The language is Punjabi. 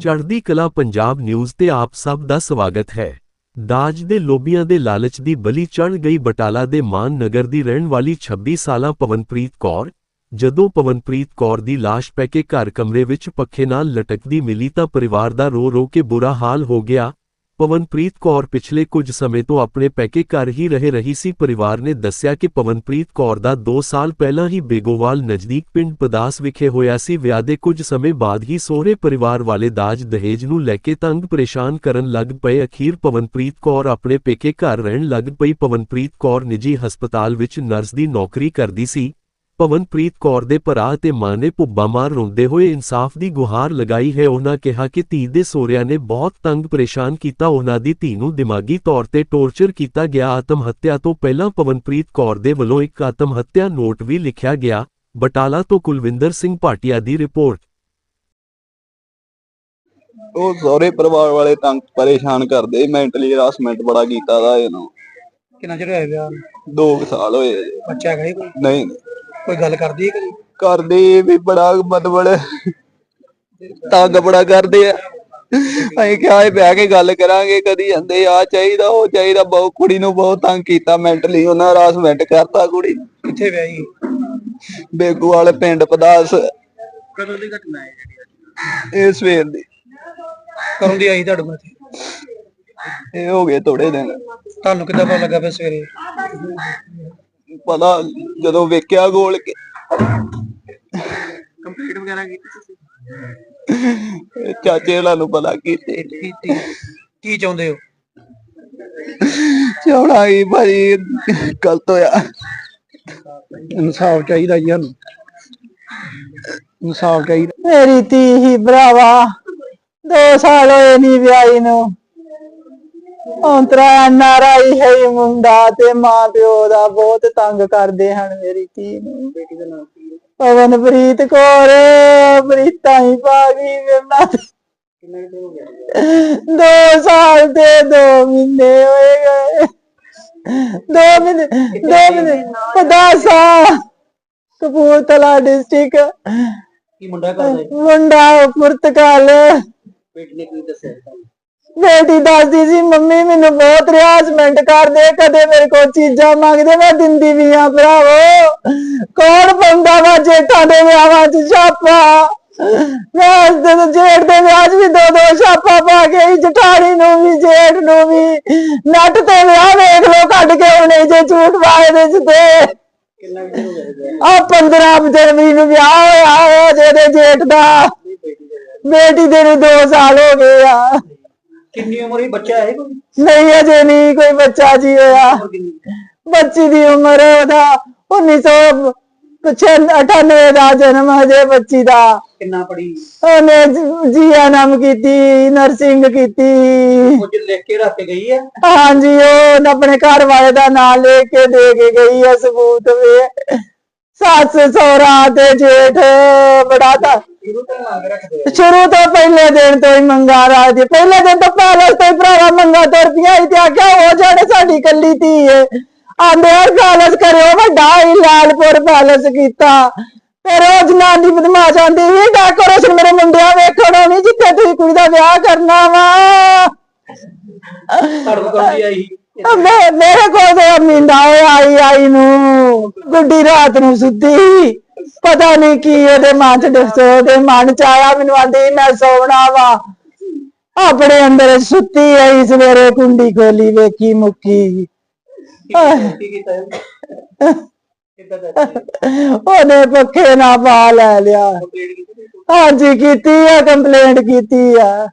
ਚੜ੍ਹਦੀ ਕਲਾ ਪੰਜਾਬ ਨਿਊਜ਼ ਤੇ ਆਪ ਸਭ ਦਾ ਸਵਾਗਤ ਹੈ। ਦਾਜ ਦੇ ਲੋਭੀਆਂ ਦੇ ਲਾਲਚ ਦੀ ਬਲੀ ਚੜ੍ਹ ਗਈ ਬਟਾਲਾ ਦੇ ਮਾਨ ਨਗਰ ਦੀ ਰਹਿਣ ਵਾਲੀ 26 ਸਾਲਾ ਪਵਨਪ੍ਰੀਤ ਕੌਰ। ਜਦੋਂ ਪਵਨਪ੍ਰੀਤ ਕੌਰ ਦੀ ਲਾਸ਼ ਪੈ ਕੇ ਘਰ ਕਮਰੇ ਵਿੱਚ ਪੱਖੇ ਨਾਲ ਲਟਕਦੀ ਮਿਲੀ ਤਾਂ ਪਰਿਵਾਰ ਦਾ ਰੋ ਰੋ ਕੇ ਬੁਰਾ ਹਾਲ ਹੋ ਗਿਆ। ਪਵਨਪ੍ਰੀਤ ਕੌਰ ਪਿਛਲੇ ਕੁਝ ਸਮੇਂ ਤੋਂ ਆਪਣੇ ਪੈਕੇ ਘਰ ਹੀ ਰਹੇ ਰਹੀ ਸੀ। ਪਰਿਵਾਰ ਨੇ ਦੱਸਿਆ ਕਿ ਪਵਨਪ੍ਰੀਤ ਕੌਰ ਦਾ 2 ਸਾਲ ਪਹਿਲਾਂ ਹੀ ਬੇਗੋਵਾਲ ਨਜ਼ਦੀਕ ਪਿੰਡ ਪਦਾਸ ਵਿਖੇ ਹੋਇਆ ਸੀ। ਵਿਆਹ ਦੇ ਕੁਝ ਸਮੇਂ ਬਾਅਦ ਹੀ ਸਹੁਰੇ ਪਰਿਵਾਰ ਵਾਲੇ ਦਾਜ ਦਹੇਜ ਨੂੰ ਲੈ ਕੇ ਤੰਗ ਪਰੇਸ਼ਾਨ ਕਰਨ ਲੱਗ ਪਏ। ਅਖੀਰ ਪਵਨਪ੍ਰੀਤ ਕੌਰ ਆਪਣੇ ਪੇਕੇ ਘਰ ਰਹਿਣ ਲੱਗ ਪਈ। ਪਵਨਪ੍ਰੀਤ ਕੌਰ ਨਿੱਜੀ ਹਸਪਤਾਲ ਵਿੱਚ ਨਰਸ ਦੀ ਨੌਕਰੀ ਕਰਦੀ ਸੀ। ਪਵਨਪ੍ਰੀਤ ਕੌਰ ਦੇ ਭਰਾ ਤੇ ਮਾਂ ਨੇ ਭੁੱਬਾ ਮਾਰ ਰੋਂਦੇ ਹੋਏ ਇਨਸਾਫ ਦੀ ਗੁਹਾਰ ਲਗਾਈ ਹੈ। ਉਹਨਾਂ ਕਿਹਾ ਕਿ ਧੀ ਦੇ ਸੋਹਰਿਆਂ ਨੇ ਬਹੁਤ ਤੰਗ ਪਰੇਸ਼ਾਨ ਕੀਤਾ। ਉਹਨਾਂ ਦੀ ਧੀ ਨੂੰ ਦਿਮਾਗੀ ਤੌਰ ਤੇ ਟੌਰਚਰ ਕੀਤਾ ਗਿਆ। ਆਤਮ ਹੱਤਿਆ ਤੋਂ ਪਹਿਲਾਂ ਪਵਨਪ੍ਰੀਤ ਕੌਰ ਦੇ ਵੱਲੋਂ ਇੱਕ ਆਤਮ ਹੱਤਿਆ ਨੋਟ ਵੀ ਲਿਖਿਆ ਗਿਆ। ਬਟਾਲਾ ਤੋਂ ਕੁਲਵਿੰਦਰ ਸਿੰਘ ਭਾਟੀਆ ਦੀ ਰਿਪੋਰਟ। ਉਹ ਸਹੁਰੇ ਪਰਿਵਾਰ ਵਾਲੇ ਤੰਗ ਪਰੇਸ਼ਾਨ ਕਰਦੇ। ਮੈਂਟਲੀ ਹਰਾਸਮੈਂਟ ਬੜਾ ਕੀਤਾ ਦਾ ਇਹਨੂੰ। ਕਿੰਨਾ ਚਿਰ ਹੋਇਆ ਵਿਆਹ ਨੂੰ? 2 ਸਾਲ ਹੋਏ। ਬੱਚਾ ਹੈਗਾ ਹੀ ਕੋਈ? ਨਹੀਂ। ਕੋਈ ਗੱਲ ਕਰਦੀ ਹੈ ਕਰਦੇ ਵੀ ਬੜਾ ਮਤਲਬ ਤੰਗ ਬੜਾ ਕਰਦੇ ਆ। ਅਸੀਂ ਕਿਹਾ ਇਹ ਬਹਿ ਕੇ ਗੱਲ ਕਰਾਂਗੇ ਕਦੀ ਜਾਂਦੇ ਆ ਚਾਹੀਦਾ ਉਹ ਚਾਹੀਦਾ। ਬਹੁਤ ਕੁੜੀ ਨੂੰ ਬਹੁਤ ਤੰਗ ਕੀਤਾ ਮੈਂਟਲੀ ਉਹਨਾਂ ਹਰਾਸਮੈਂਟ ਕਰਤਾ ਕੁੜੀ ਨੂੰ। ਕਿੱਥੇ ਵਿਆਹੀ? ਬੇਗੂ ਵਾਲੇ ਪਿੰਡ ਪਦਾਸ। ਕਦੋਂ ਦੀ ਘਟਨਾ ਹੈ ਜਿਹੜੀ ਇਹ ਸਵੇਰ ਦੀ। ਕਦੋਂ ਦੀ ਆਈ ਤੁਹਾਡੇ ਕੋਲ ਇੱਥੇ? ਇਹ ਹੋ ਗਏ ਥੋੜੇ ਦਿਨ। ਤੁਹਾਨੂੰ ਕਿੱਦਾਂ ਪਤਾ ਲੱਗਾ ਫਿਰ ਸਵੇਰੇ? ਪਤਾ ਜਦੋਂ ਵੇਖਿਆ ਗੋਲ ਕੇ। ਕੰਪਲੀਟ ਵਗੈਰਾ ਕੀਤੀ ਤੁਸੀਂ? ਚਾਚੇ ਹੋਣਾ ਨੂੰ ਪਤਾ ਕੀਤੇ। ਕੀਤੀ। ਕੀ ਚਾਹੁੰਦੇ ਹੋ? ਚੌੜਾ ਹੀ ਭਾਜੀ ਗਲਤ ਹੋਇਆ। ਇਨਸਾਫ ਚਾਹੀਦਾ ਜੀ ਸਾਨੂੰ। ਇਨਸਾਫ ਚਾਹੀਦਾ। ਮੇਰੀ ਧੀ ਹੀ ਭਰਾਵਾ ਦੋ ਸਾਲ ਹੋਏ ਨਹੀਂ ਵਿਆਹੀ ਨੂੰ। ਔਂਤਰਾ ਨਾਰਾਈ ਹੈ ਇਹ ਮੁੰਡਾ ਤੇ ਮਾਂ ਪਿਓ ਦਾ ਬਹੁਤ ਤੰਗ ਕਰਦੇ ਹਨ ਮੇਰੀ ਧੀ ਨੂੰ। ਬੇਟੀ ਦਾ ਨਾਮ ਕੀ ਹੈ? ਪਵਨਪ੍ਰੀਤ ਕੌਰ ਪ੍ਰੀਤਾਂ ਹੀ ਪਾ ਗਈ ਮੇਰਾ ਕਿੰਨਾ ਹੋ ਗਿਆ ਸਾਲ ਤੇ ਦੋ ਮਹੀਨੇ ਹੋਏ ਗਏ। ਦੋ ਮਹੀਨੇ ਦੋ ਮਹੀਨੇ ਪਦਾਸਾ ਕਪੂਰਥਲਾ ਡਿਸਟ੍ਰਿਕਟ ਕੀ ਮੁੰਡਾ ਕਰਦਾ ਹੈ ਮੁੰਡਾ ਪੁਰਤਗਾਲ ਬੇਟੀ ਨੇ ਕੀ ਦੱਸਿਆ? ਬੇਟੀ ਦੱਸਦੀ ਸੀ ਮੰਮੀ ਮੈਨੂੰ ਬਹੁਤ ਰਿਆਜ਼ਮੈਂਟ ਕਰਦੇ ਕਦੇ ਮੇਰੇ ਕੋਲ ਚੀਜ਼ਾਂ ਮੰਗਦੇ ਮੈਂ ਦਿੰਦੀ ਵੀ ਆ ਭਰਾਵੋ। ਕੌਣ ਪਾਉਂਦਾ ਵਾ ਜੇਠਾਂ ਦੇ ਵਿਆਹਾਂ 'ਚ ਛਾਪਾ? ਮੈਂ ਦਿਨ ਜੇਠ ਦੇ ਵਿਆਹ 'ਚ ਵੀ ਦੋ ਦੋ ਛਾਪਾ ਪਾ ਕੇ ਜਠਾਣੀ ਨੂੰ ਵੀ ਜੇਠ ਨੂੰ ਵੀ। ਨੱਟ ਤੇ ਵਿਆਹ ਵੇਖ ਲੋ ਕੱਢ ਕੇ ਉਹਨੇ ਜੇ ਝੂਠ ਵਾਲੇ ਦੇ ਦੇ ਕਿੰਨਾ ਹੋ ਆ 15 ਜਨਵਰੀ ਨੂੰ ਵਿਆਹ ਹੋਇਆ ਹੋਇਆ ਜਿਹਦੇ ਜੇਠ ਦਾ। ਦਾ। ਬੇਟੀ ਦੇ ਨੂੰ 2 ਸਾਲ ਹੋ ਗਏ ਆ। ਕਿੰਨੀ ਉਮਰ ਹੀ ਬੱਚਾ ਹੈ ਕੋਈ? ਨਹੀਂ ਅਜੇ ਨਹੀਂ ਕੋਈ ਬੱਚਾ ਜੀ ਹੋਇਆ। ਉਮਰ ਕਿੰਨੀ ਬੱਚੀ ਦੀ ਉਮਰ ਉਹਦਾ 1998 ਦਾ ਜਨਮ ਹਜੇ ਬੱਚੀ ਦਾ। ਕਿੰਨਾ ਪੜੀ ਉਹਨੇ ਜੀਐਨਐਮ ਕੀਤੀ ਨਰਸਿੰਗ ਕੀਤੀ। ਕੁਝ ਲਿਖ ਕੇ ਰੱਖ ਕੇ ਗਈ ਹੈ? ਹਾਂਜੀ ਉਹ ਆਪਣੇ ਘਰ ਵਾਲੇ ਦਾ ਨਾਮ ਲੈ ਕੇ ਦੇ ਕੇ ਗਈ ਹੈ ਸਬੂਤ ਵੇ ਸੱਸ ਸਹੁਰਾ ਤੇ ਜੇਠ ਬੜਾ ਤਾਂ ਸ਼ੁਰੂ ਤੋਂ ਹੀ ਪਹਿਲੇ ਦਿਨ ਤੋਂ ਹੀ ਮੰਗਾ ਰਾਜ ਪਹਿਲੇ ਦਿਨ ਤੋਂ ਪੈਲਸ ਤੋਂ ਹੀ ਭਰਾਵਾ ਮੰਗਾ ਤੁਰ ਪਿਆ ਸੀ ਤੇ ਆਖਿਆ ਉਹ ਜਿਹੜੇ ਸਾਡੀ ਕੱਲੀ ਧੀ ਏ। ਆਂਦੇ ਆ ਪੈਲਸ ਕਰਿਓ ਵੱਡਾ ਹੀ ਲਾਲਪੁਰ ਪੈਲਸ ਕੀਤਾ। ਫਿਰ ਉਹ ਜਨਾਨੀ ਬਦਮਾਸ਼ ਆਂਦੀ ਵੀ ਡੈਕੋਰੇਸ਼ਨ ਮੇਰੇ ਮੁੰਡਿਆਂ ਵੇਖਣਾ ਨਹੀਂ ਜਿੱਥੇ ਤੁਸੀਂ ਕੁੜੀ ਦਾ ਵਿਆਹ ਕਰਨਾ ਵਾ। ਆਈ ਮੇ- ਮੇਰੇ ਕੋਲ ਤੇ ਮਿੰਦਾ ਆਈ ਆਈ ਨੂੰ। ਗੁੱਡੀ ਰਾਤ ਨੂੰ ਸੁੱਤੀ। ਪਤਾ ਨਹੀਂ ਕੀ ਉਹਦੇ ਮਨ ਚ ਦੱਸੋ ਉਹਦੇ ਮਨ ਚ ਆਇਆ ਮੈਨੂੰ ਆਂਦੀ ਮੈਂ ਸੌਣਾ ਵਾ। ਆਪਣੇ ਅੰਦਰ ਸੁੱਤੀ ਆਈ ਸਵੇਰੇ ਕੁੰਡੀ ਖੋਲੀ ਵੇਖੀ ਮੁੱਕੀ। ਉਹਨੇ ਪੱਖੇ ਨਾਲ ਪਾ ਲੈ ਲਿਆ। ਹਾਂਜੀ ਕੀਤੀ ਆ ਕੰਪਲੇਂਟ ਕੀਤੀ ਆ।